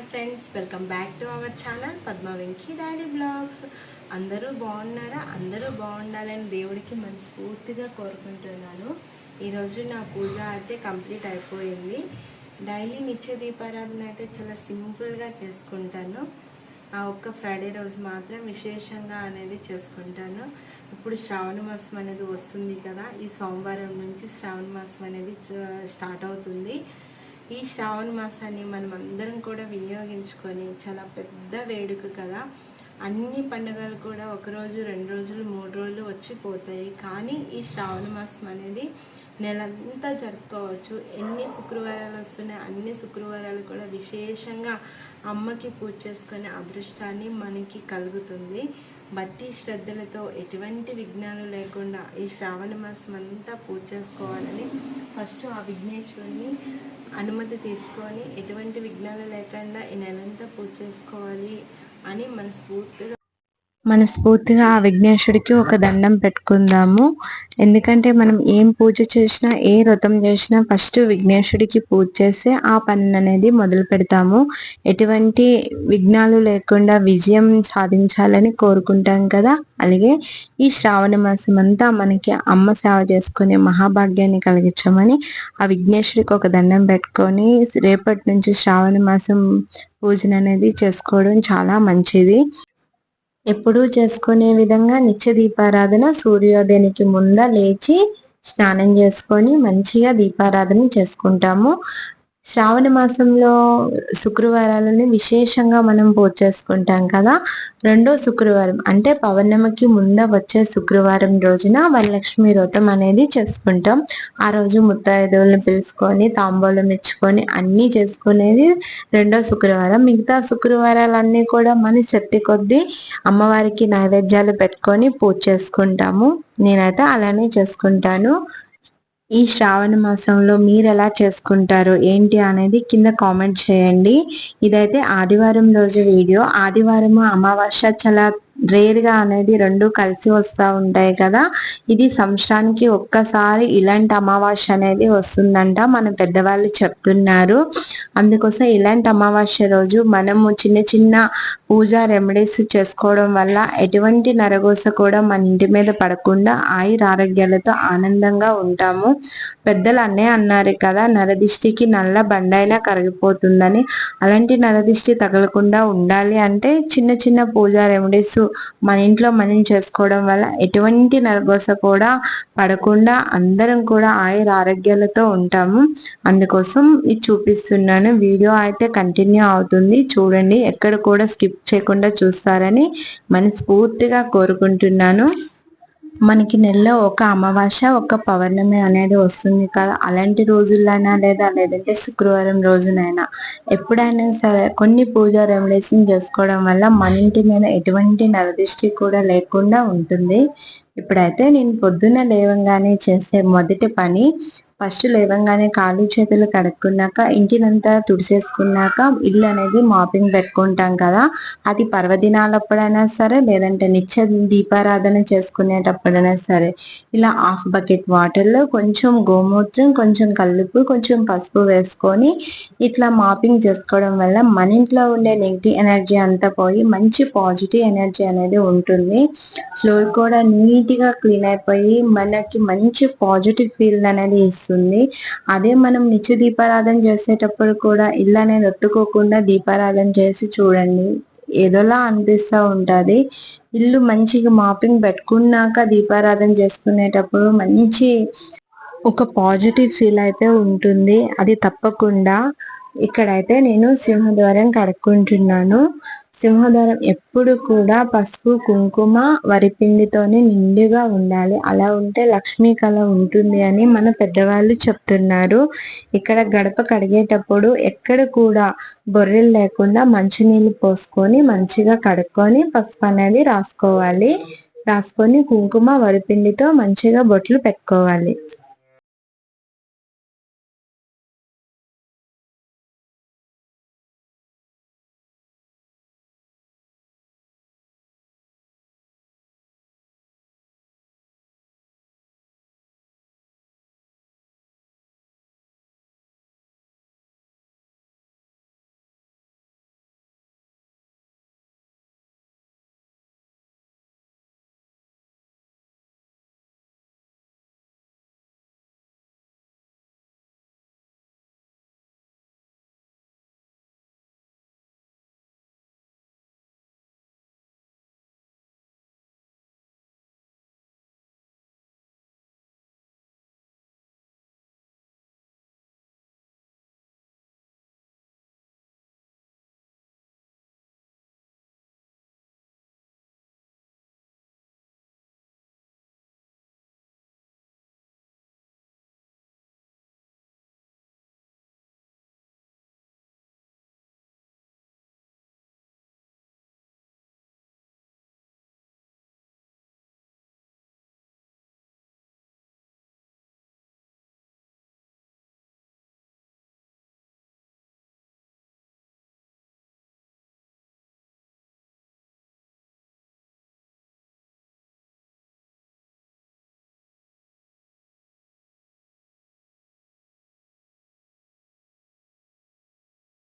Hi friends welcome back to our channel Padma Venky daily blogs. అందరూ బాగున్నారా? అందరూ బాగుండాలని దేవుడికి మనస్ఫూర్తిగా కోరుకుంటున్నాను. ఈరోజు నా పూజ అయితే కంప్లీట్ అయిపోయింది. డైలీ నిత్య దీపారాధన అయితే చాలా సింపుల్గా చేసుకుంటాను. ఆ ఒక్క ఫ్రైడే రోజు మాత్రం విశేషంగా అనేది చేసుకుంటాను. ఇప్పుడు శ్రావణ మాసం అనేది వస్తుంది కదా ఈ సోమవారం నుంచి శ్రావణ మాసం అనేది స్టార్ట్ అవుతుంది. ఈ శ్రావణ మాసాన్ని మనం అందరం కూడా వినియోగించుకొని చాలా పెద్ద వేడుక కదా. అన్ని పండుగలు కూడా ఒక రోజు రెండు రోజులు మూడు రోజులు వచ్చి పోతాయి. కానీ ఈ శ్రావణ మాసం అనేది నెలంతా జరుపుకోవచ్చు. ఎన్ని శుక్రవారాలు వస్తున్నాయి అన్ని శుక్రవారాలు కూడా విశేషంగా అమ్మకి పూజ చేసుకునే అదృష్టాన్ని మనకి కలుగుతుంది. భక్తి శ్రద్ధలతో ఎటువంటి విఘ్నాలు లేకుండా ఈ శ్రావణ మాసం అంతా పూజ చేసుకోవాలని ఫస్ట్ ఆ విఘ్నేశ్వరుని అనుమతి తీసుకొని ఎటువంటి విఘ్నాలు లేకుండా ఈ నెలంతా పూజ చేసుకోవాలి అని మనస్ఫూర్తిగా మనస్ఫూర్తిగా ఆ విఘ్నేశ్వరుడికి ఒక దండం పెట్టుకుందాము. ఎందుకంటే మనం ఏం పూజ చేసినా ఏ వ్రతం చేసినా ఫస్ట్ విఘ్నేశ్వరుడికి పూజ చేస్తే ఆ పని అనేది మొదలు పెడతాము. ఎటువంటి విఘ్నాలు లేకుండా విజయం సాధించాలని కోరుకుంటాం కదా. అలాగే ఈ శ్రావణ మాసం అంతా మనకి అమ్మ సేవ చేసుకునే మహాభాగ్యాన్ని కలిగించమని ఆ విఘ్నేశ్వరికి ఒక దండం పెట్టుకొని రేపటి నుంచి శ్రావణ మాసం పూజన అనేది చేసుకోవడం చాలా మంచిది. ఎప్పుడూ చేసుకునే విధంగా నిత్య దీపారాధన సూర్యోదయానికి ముంద లేచి స్నానం చేసుకొని మంచిగా దీపారాధన చేసుకుంటాము. శ్రావణ మాసంలో శుక్రవారాలని విశేషంగా మనం పూజ చేసుకుంటాం కదా. రెండో శుక్రవారం అంటే పౌర్ణమికి ముంద వచ్చే శుక్రవారం రోజున వరలక్ష్మి వ్రతం అనేది చేసుకుంటాం. ఆ రోజు ముత్తైదువులను పిలుచుకొని తాంబూలం ఇచ్చుకొని అన్నీ చేసుకునేది రెండో శుక్రవారం. మిగతా శుక్రవారాలన్నీ కూడా మన శక్తి కొద్దీ అమ్మవారికి నైవేద్యాలు పెట్టుకొని పూజ చేసుకుంటాము. నేనైతే అలానే చేసుకుంటాను. ఈ శ్రావణ మాసంలో మీరు ఎలా చేసుకుంటారు ఏంటి అనేది కింద కామెంట్ చేయండి. ఇదైతే ఆదివారం రోజు వీడియో. ఆదివారం అమావాస్య చాలా రేర్గా అనేది రెండు కలిసి వస్తూ ఉంటాయి కదా. ఇది సంవత్సరానికి ఒక్కసారి ఇలాంటి అమావాస్య అనేది వస్తుందంట మన పెద్దవాళ్ళు చెప్తున్నారు. అందుకోసం ఇలాంటి అమావాస్య రోజు మనము చిన్న చిన్న పూజా రెమెడీస్ చేసుకోవడం వల్ల ఎటువంటి నరగోస కూడా మన ఇంటి మీద పడకుండా ఆయుర ఆరోగ్యాలతో ఆనందంగా ఉంటాము. పెద్దలు అన్నే అన్నారు కదా నరదిష్టికి నల్ల బండైనా కరిగిపోతుందని. అలాంటి నరదిష్టి తగలకుండా ఉండాలి అంటే చిన్న చిన్న పూజా రెమెడీస్ మన ఇంట్లో మనం చేసుకోవడం వల్ల ఎటువంటి నరగోస కూడా పడకుండా అందరం కూడా ఆయుర ఆరోగ్యాలతో ఉంటాము. అందుకోసం ఇది చూపిస్తున్నాను. వీడియో అయితే కంటిన్యూ అవుతుంది. చూడండి ఎక్కడ కూడా స్కిప్ చేయకుండా చూస్తారని మనస్ఫూర్తిగా కోరుకుంటున్నాను. మనకి నెలలో ఒక అమావాస్య ఒక పౌర్ణమి అనేది వస్తుంది కదా. అలాంటి రోజుల్లోనా లేదా లేదంటే శుక్రవారం రోజునైనా ఎప్పుడైనా సరే కొన్ని పూజా రెమెడీస్ని చేసుకోవడం వల్ల మన ఇంటి మీద ఎటువంటి నరదృష్టి కూడా లేకుండా ఉంటుంది. ఇప్పుడైతే నేను పొద్దున్న లేవంగానే చేసే మొదటి పని ఫస్ట్ లేవంగానే కాళ్ళు చేతులు కడుక్కున్నాక ఇంటినంతా తుడిసేసుకున్నాక ఇల్లు అనేది మాపింగ్ పెట్టుకుంటాం కదా. అది పర్వదినాలప్పుడైనా సరే లేదంటే నిత్య దీపారాధన చేసుకునేటప్పుడైనా సరే ఇలా హాఫ్ బకెట్ వాటర్లో కొంచెం గోమూత్రం కొంచెం కల్లుపు కొంచెం పసుపు వేసుకొని ఇట్లా మాపింగ్ చేసుకోవడం వల్ల మన ఇంట్లో ఉండే నెగిటివ్ ఎనర్జీ అంతా పోయి మంచి పాజిటివ్ ఎనర్జీ అనేది ఉంటుంది. ఫ్లోర్ కూడా నీట్గా క్లీన్ అయిపోయి మనకి మంచి పాజిటివ్ ఫీల్ అనేది ఇస్తుంది. అదే మనం నిత్య దీపారాధన చేసేటప్పుడు కూడా ఇల్లు అనేది ఒత్తుకోకుండా దీపారాధన చేసి చూడండి. ఏదోలా అనిపిస్తూ ఉంటుంది. ఇల్లు మంచిగా మాపింగ్ పెట్టుకున్నాక దీపారాధన చేసుకునేటప్పుడు మంచి ఒక పాజిటివ్ ఫీల్ అయితే ఉంటుంది. అది తప్పకుండా. ఇక్కడైతే నేను సింహద్వారం కడుక్కుంటున్నాను. సింహద్వారం ఎప్పుడు కూడా పసుపు కుంకుమ వరిపిండితోనే నిండుగా ఉండాలి. అలా ఉంటే లక్ష్మీ కళ ఉంటుంది అని మన పెద్దవాళ్ళు చెప్తున్నారు. ఇక్కడ గడప కడిగేటప్పుడు ఎక్కడ కూడా బొర్రెలు లేకుండా మంచినీళ్ళు పోసుకొని మంచిగా కడుక్కొని పసుపు అనేది రాసుకోవాలి. రాసుకొని కుంకుమ వరిపిండితో మంచిగా బొట్లు పెట్టుకోవాలి.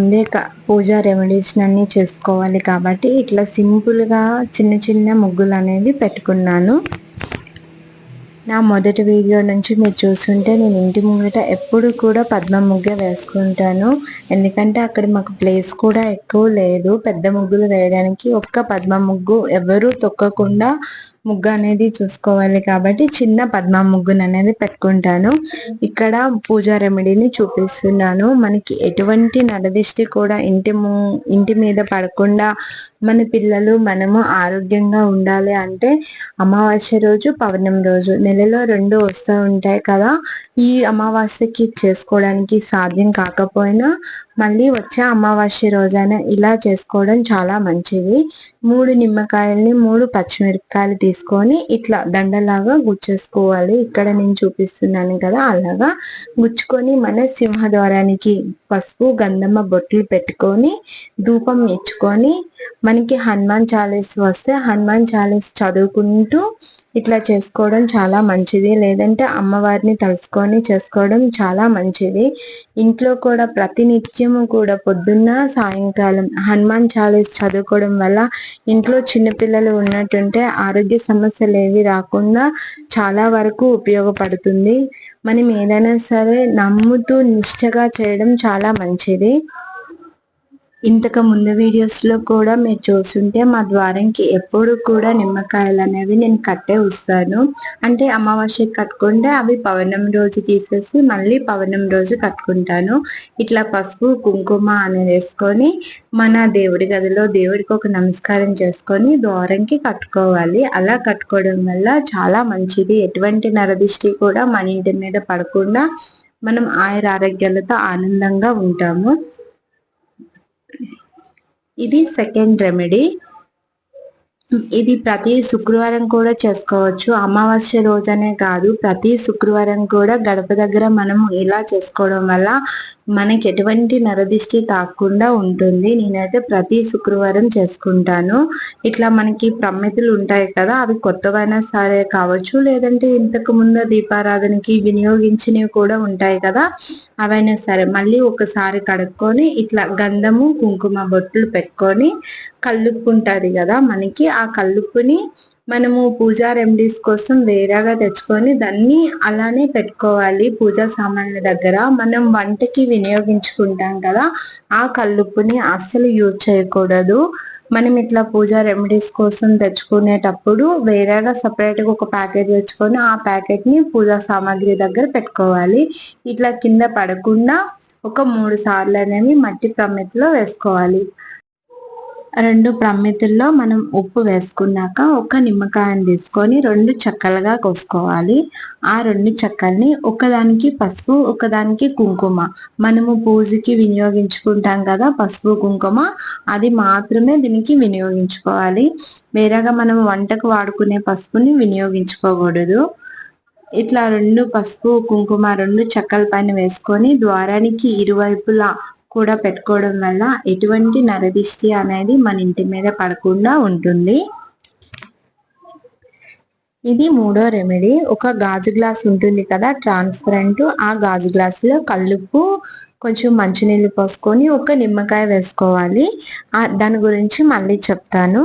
ముందే పూజా రెమెడీస్ అన్ని చేసుకోవాలి కాబట్టి ఇట్లా సింపుల్గా చిన్న చిన్న ముగ్గులు అనేది పెట్టుకున్నాను. నా మొదటి వీడియో నుంచి మీరు చూస్తుంటే నేను ఇంటి ముంగట ఎప్పుడు కూడా పద్మ ముగ్గే వేసుకుంటాను. ఎందుకంటే అక్కడ మాకు ప్లేస్ కూడా ఎక్కువ లేదు. పెద్ద ముగ్గులు వేయడానికి ఒక్క పద్మ ముగ్గు ఎవరూ తొక్కకుండా ముగ్గు అనేది చూసుకోవాలి కాబట్టి చిన్న పద్మ ముగ్గును అనేది పెట్టుకుంటాను. ఇక్కడ పూజా రెమెడీని చూపిస్తున్నాను. మనకి ఎటువంటి నలదిష్టి కూడా ఇంటి ము ఇంటి మీద పడకుండా మన పిల్లలు మనము ఆరోగ్యంగా ఉండాలి అంటే అమావాస్య రోజు పౌర్ణమి రోజు నెలలో రెండు వస్తూ ఉంటాయి కదా. ఈ అమావాస్యకి చేసుకోవడానికి సాధ్యం కాకపోయినా మళ్ళీ వచ్చే అమావాస్య రోజైనా ఇలా చేసుకోవడం చాలా మంచిది. మూడు నిమ్మకాయల్ని మూడు పచ్చిమిరపకాయలు తీసుకొని ఇట్లా దండలాగా గుచ్చేసుకోవాలి. ఇక్కడ నేను చూపిస్తున్నాను కదా అలాగా గుచ్చుకొని మన సింహద్వారానికి పసుపు గంధమ్మ బొట్లు పెట్టుకొని ధూపం ఇచ్చుకొని మనకి హనుమాన్ చాలీస్ వస్తే హనుమాన్ చాలీస్ చదువుకుంటూ ఇట్లా చేసుకోవడం చాలా మంచిది. లేదంటే అమ్మవారిని తలుసుకొని చేసుకోవడం చాలా మంచిది. ఇంట్లో కూడా ప్రతినిత్యము కూడా పొద్దున్న సాయంకాలం హనుమాన్ చాలీస్ చదువుకోవడం వల్ల ఇంట్లో చిన్నపిల్లలు ఉన్నట్టుంటే ఆరోగ్య సమస్యలు ఏవి రాకుండా చాలా వరకు ఉపయోగపడుతుంది. మనం ఏదైనా సరే నమ్ముతూ నిష్టగా చేయడం చాలా మంచిది. ఇంతకు ముందు వీడియోస్లో కూడా మీరు చూస్తుంటే మా ద్వారంకి ఎప్పుడు కూడా నిమ్మకాయలు అనేవి నేను కట్టే వస్తాను. అంటే అమావాస్యకి కట్టుకుంటే అవి పౌర్ణమి రోజు తీసేసి మళ్ళీ పౌర్ణమి రోజు కట్టుకుంటాను. ఇట్లా పసుపు కుంకుమ అనేది వేసుకొని మన దేవుడి గదిలో దేవుడికి ఒక నమస్కారం చేసుకొని ద్వారంకి కట్టుకోవాలి. అలా కట్టుకోవడం వల్ల చాలా మంచిది. ఎటువంటి నరదిష్టి కూడా మన ఇంటి మీద పడకుండా మనం ఆయుర ఆరోగ్యాలతో ఆనందంగా ఉంటాము. ఇది సెకండ్ రెమెడీ ఇది ప్రతి శుక్రవారం కూడా చేసుకోవచ్చు. అమావాస్య రోజనే కాదు ప్రతి శుక్రవారం కూడా గడప దగ్గర మనం ఇలా చేసుకోవడం వల్ల మనకి ఎటువంటి నరదిష్టి తాకుండా ఉంటుంది. నేనైతే ప్రతి శుక్రవారం చేసుకుంటాను. ఇట్లా మనకి ప్రమితులు ఉంటాయి కదా అవి కొత్తవైనా సరే కావచ్చు లేదంటే ఇంతకు ముందు దీపారాధనకి వినియోగించినవి కూడా ఉంటాయి కదా అవైనా సరే మళ్ళీ ఒకసారి కడుక్కొని ఇట్లా గంధము కుంకుమ బొట్లు పెట్టుకొని కల్లుప్పు కదా మనకి ఆ ఆ కల్లుప్పుని మనము పూజా రెమెడీస్ కోసం వేరేగా తెచ్చుకొని దాన్ని అలానే పెట్టుకోవాలి పూజా సామాన్ల దగ్గర. మనం వంటకి వినియోగించుకుంటాం కదా ఆ కల్లుప్పుని అస్సలు యూజ్ చేయకూడదు. మనం ఇట్లా పూజా రెమెడీస్ కోసం తెచ్చుకునేటప్పుడు వేరేగా సపరేట్గా ఒక ప్యాకెట్ తెచ్చుకొని ఆ ప్యాకెట్ని పూజా సామాగ్రి దగ్గర పెట్టుకోవాలి. ఇట్లా కింద పడకుండా ఒక మూడు సార్లు అనేవి మట్టి ప్రమితిలో వేసుకోవాలి. రెండు ప్రమితుల్లో మనం ఉప్పు వేసుకున్నాక ఒక నిమ్మకాయని తీసుకొని రెండు చెక్కలుగా కోసుకోవాలి. ఆ రెండు చెక్కల్ని ఒకదానికి పసుపు ఒకదానికి కుంకుమ. మనము పూజకి వినియోగించుకుంటాం కదా పసుపు కుంకుమ. అది మాత్రమే దీనికి వినియోగించుకోవాలి. వేరేగా మనం వంటకు వాడుకునే పసుపుని వినియోగించుకోకూడదు. ఇట్లా రెండు పసుపు కుంకుమ రెండు చెక్కల పైన వేసుకొని ద్వారానికి ఇరువైపులా కూడా పెట్టుకోవడం వల్ల ఎటువంటి నరదిష్టి అనేది మన ఇంటి మీద పడకుండా ఉంటుంది. ఇది మూడో రెమెడీ. ఒక గాజు గ్లాస్ ఉంటుంది కదా ట్రాన్స్పరెంట్. ఆ గాజు గ్లాస్లో కొంచెం మంచినీళ్ళు పోసుకొని ఒక నిమ్మకాయ వేసుకోవాలి. ఆ దాని గురించి మళ్ళీ చెప్తాను.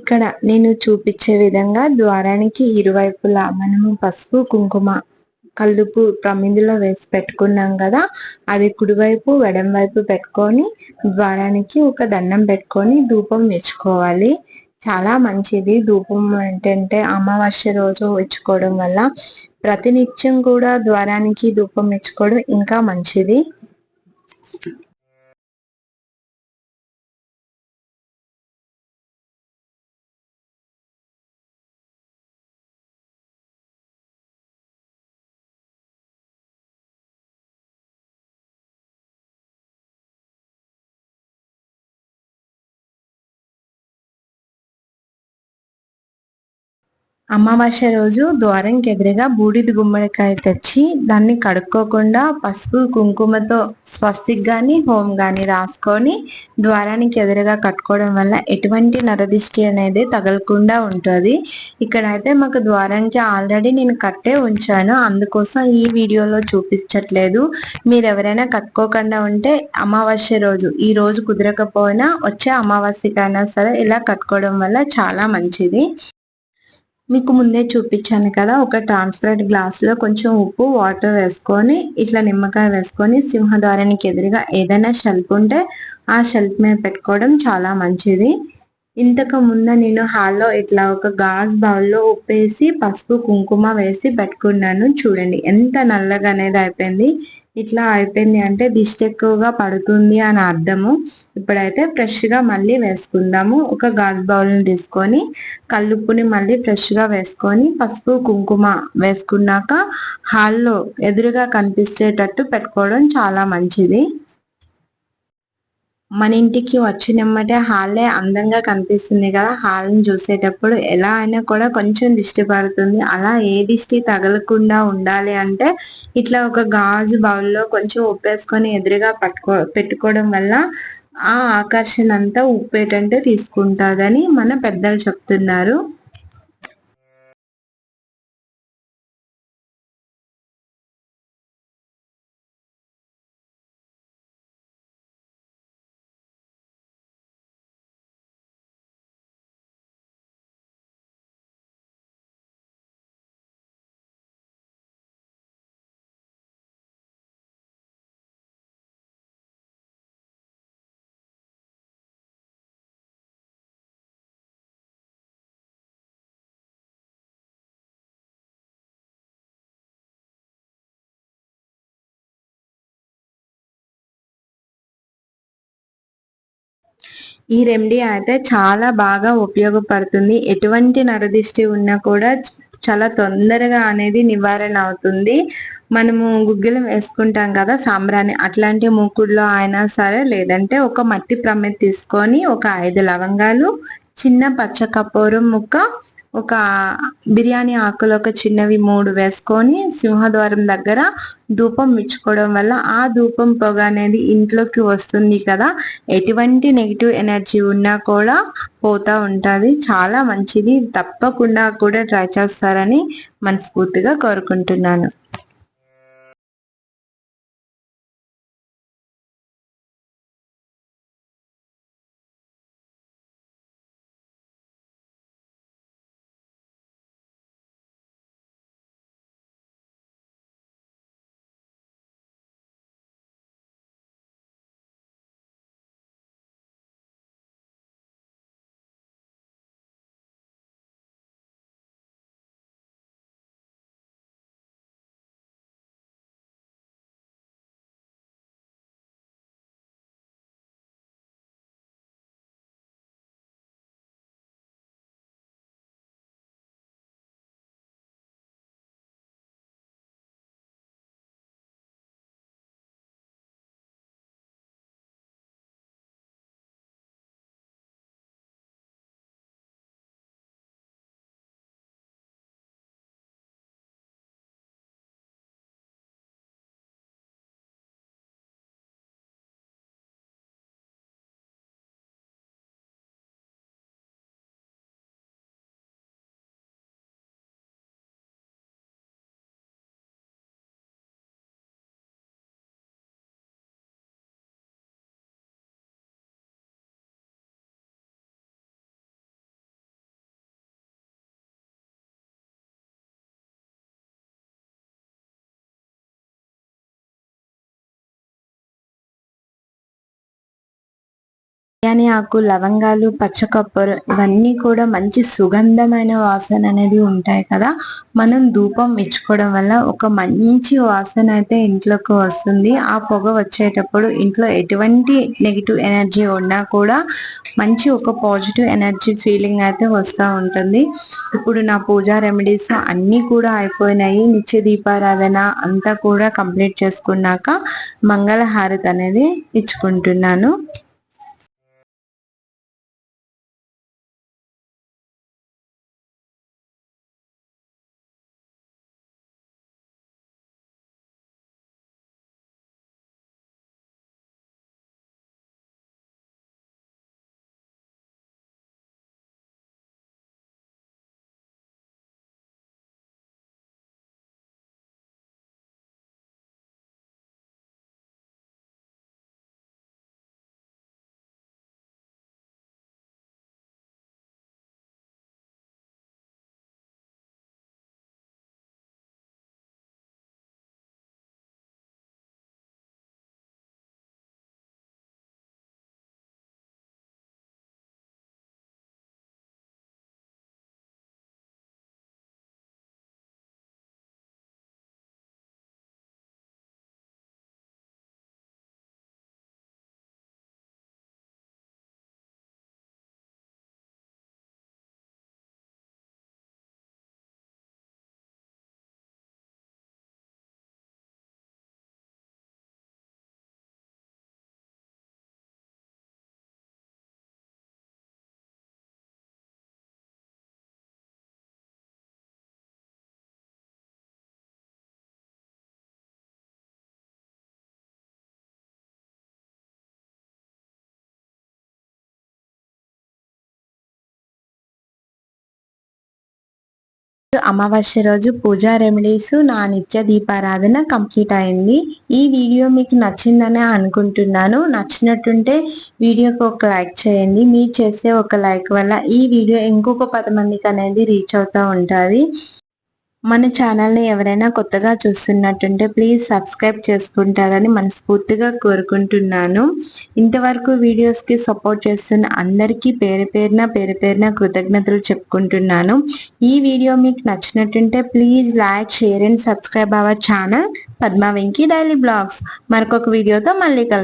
ఇక్కడ నేను చూపించే విధంగా ద్వారానికి ఇరువైపులా మనము పసుపు కుంకుమ కల్లుపు ప్రమిదిలో వేసి పెట్టుకున్నాం కదా అది కుడివైపు ఎడం వైపు పెట్టుకొని ద్వారానికి ఒక దండం పెట్టుకొని ధూపం ఇచ్చుకోవాలి చాలా మంచిది. ధూపం ఏంటంటే అమావాస్య రోజు ఇచ్చుకోవడం వల్ల ప్రతినిత్యం కూడా ద్వారానికి ధూపం ఇచ్చుకోవడం ఇంకా మంచిది. అమావాస్య రోజు ద్వారంకి ఎదురుగా బూడిద గుమ్మడికాయ తెచ్చి దాన్ని కడుక్కోకుండా పసుపు కుంకుమతో స్వస్తిక్ గాని హోమ్ గాని రాసుకొని ద్వారానికి ఎదురుగా కట్టుకోవడం వల్ల ఎటువంటి నరదిష్టి అనేది తగలకుండా ఉంటుంది. ఇక్కడైతే మాకు ద్వారానికి ఆల్రెడీ నేను కట్టే ఉంచాను. అందుకోసం ఈ వీడియోలో చూపించట్లేదు. మీరు ఎవరైనా కట్టుకోకుండా ఉంటే అమావాస్య రోజు ఈ రోజు కుదరకపోయినా వచ్చే అమావాస్యకైనా సరే ఇలా కట్టుకోవడం వల్ల చాలా మంచిది. మీకు ముందే చూపించాను కదా ఒక ట్రాన్స్పరెంట్ గ్లాస్లో కొంచెం ఉప్పు వాటర్ వేసుకొని ఇట్లా నిమ్మకాయ వేసుకొని సింహద్వారానికి ఎదురుగా ఏదైనా షెల్ఫ్ ఉంటే ఆ షెల్ఫ్ మీద పెట్టుకోవడం చాలా మంచిది. ఇంతకు ముందు నేను హాల్లో ఇట్లా ఒక గాజ్ బౌల్లో ఉప్పేసి పసుపు కుంకుమ వేసి పెట్టుకున్నాను. చూడండి ఎంత నల్లగా అనేది అయిపోయింది. ఇట్లా అయిపోయింది అంటే దిష్టి ఎక్కువగా పడుతుంది అని అర్థము. ఇప్పుడైతే ఫ్రెష్గా మళ్ళీ వేసుకుందాము. ఒక గాజు బౌల్ని తీసుకొని కల్లుప్పుని మళ్ళీ ఫ్రెష్గా వేసుకొని పసుపు కుంకుమ వేసుకున్నాక హాల్లో ఎదురుగా కనిపించేటట్టు పెట్టుకోవడం చాలా మంచిది. మన ఇంటికి వచ్చినమ్మటే హాలే అందంగా కనిపిస్తుంది కదా హాల్ని చూసేటప్పుడు ఎలా అయినా కూడా కొంచెం దిష్టి పడుతుంది. అలా ఏ దిష్టి తగలకుండా ఉండాలి అంటే ఇట్లా ఒక గాజు బౌల్లో కొంచెం ఉప్పేసుకొని ఎదురుగా పట్టుకో పెట్టుకోవడం వల్ల ఆ ఆకర్షణ అంతా ఉప్పేటంటే తీసుకుంటుందని మన పెద్దలు చెప్తున్నారు. ఈ రెమెడీ అయితే చాలా బాగా ఉపయోగపడుతుంది. ఎటువంటి నరదిష్టి ఉన్నా కూడా చాలా తొందరగా అనేది నివారణ అవుతుంది. మనము గుగ్గిలం వేసుకుంటాం కదా సాంబ్రాణి అట్లాంటి మూకుడులో అయినా సరే లేదంటే ఒక మట్టి ప్రమిద తీసుకొని ఒక ఐదు లవంగాలు చిన్న పచ్చ ముక్క ఒక బిర్యానీ ఆకులు ఒక చిన్నవి మూడు వేసుకొని సింహద్వారం దగ్గర ధూపం ఇచ్చుకోవడం వల్ల ఆ ధూపం పొగ అనేది ఇంట్లోకి వస్తుంది కదా. ఎటువంటి నెగిటివ్ ఎనర్జీ ఉన్నా కూడా పోతా ఉంటుంది. చాలా మంచిది. తప్పకుండా కూడా ట్రై చేస్తారని మనస్ఫూర్తిగా కోరుకుంటున్నాను. బిర్యానీ ఆకు లవంగాలు పచ్చకొబ్బరి ఇవన్నీ కూడా మంచి సుగంధమైన వాసన అనేది ఉంటాయి కదా. మనం ధూపం ఇచ్చుకోవడం వల్ల ఒక మంచి వాసన అయితే ఇంట్లోకి వస్తుంది. ఆ పొగ వచ్చేటప్పుడు ఇంట్లో ఎటువంటి నెగిటివ్ ఎనర్జీ ఉన్నా కూడా మంచి ఒక పాజిటివ్ ఎనర్జీ ఫీలింగ్ అయితే వస్తూ ఉంటుంది. ఇప్పుడు నా పూజా రెమెడీస్ అన్నీ కూడా అయిపోయినాయి. నిత్య దీపారాధన అంతా కూడా కంప్లీట్ చేసుకున్నాక మంగళహారతి అనేది ఇచ్చుకుంటున్నాను. అమావాస్య రోజు పూజా రెమెడీస్ నా నిత్య దీపారాధన కంప్లీట్ అయింది. ఈ వీడియో మీకు నచ్చిందని అనుకుంటున్నాను. నచ్చినట్టుంటే వీడియోకి ఒక లైక్ చేయండి. మీరు చేసే ఒక లైక్ వల్ల ఈ వీడియో ఇంకొక పది మందికి అనేది రీచ్ అవుతూ ఉంటుంది. మన ఛానల్ని ఎవరైనా కొత్తగా చూస్తున్నట్టుంటే ప్లీజ్ సబ్స్క్రైబ్ చేసుకుంటారని మనస్ఫూర్తిగా కోరుకుంటున్నాను. ఇంతవరకు వీడియోస్కి సపోర్ట్ చేస్తున్న అందరికీ పేరు పేరున పేరు పేరున కృతజ్ఞతలు చెప్పుకుంటున్నాను. ఈ వీడియో మీకు నచ్చినట్టుంటే please like share and subscribe our channel Padma Venky daily blogs మరొక వీడియోతో మళ్ళీ కలుస్తాను